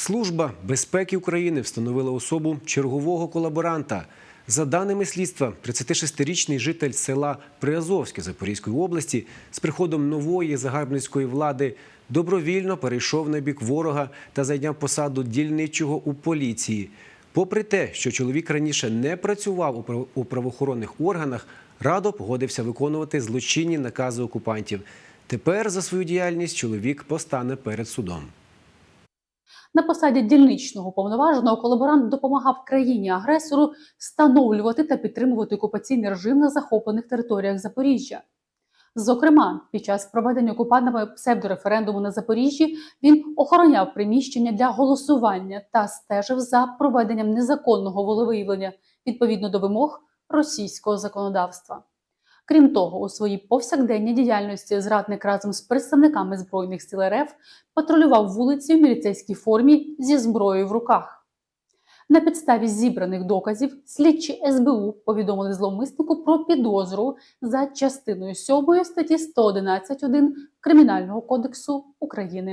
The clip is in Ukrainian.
Служба безпеки України встановила особу чергового колаборанта. За даними слідства, 36-річний житель села Приазовське Запорізької області з приходом нової загарбницької влади добровільно перейшов на бік ворога та зайняв посаду дільничого у поліції. Попри те, що чоловік раніше не працював у правоохоронних органах, радо погодився виконувати злочинні накази окупантів. Тепер за свою діяльність чоловік постане перед судом. На посаді дільничного повноваженого колаборант допомагав країні-агресору встановлювати та підтримувати окупаційний режим на захоплених територіях Запоріжжя. Зокрема, під час проведення окупантами псевдореферендуму на Запоріжжі він охороняв приміщення для голосування та стежив за проведенням незаконного волевиявлення відповідно до вимог російського законодавства. Крім того, у своїй повсякденній діяльності зрадник разом з представниками збройних сил РФ патрулював вулиці в міліцейській формі зі зброєю в руках. На підставі зібраних доказів слідчі СБУ повідомили зловмиснику про підозру за частиною 7 статті 111.1 Кримінального кодексу України.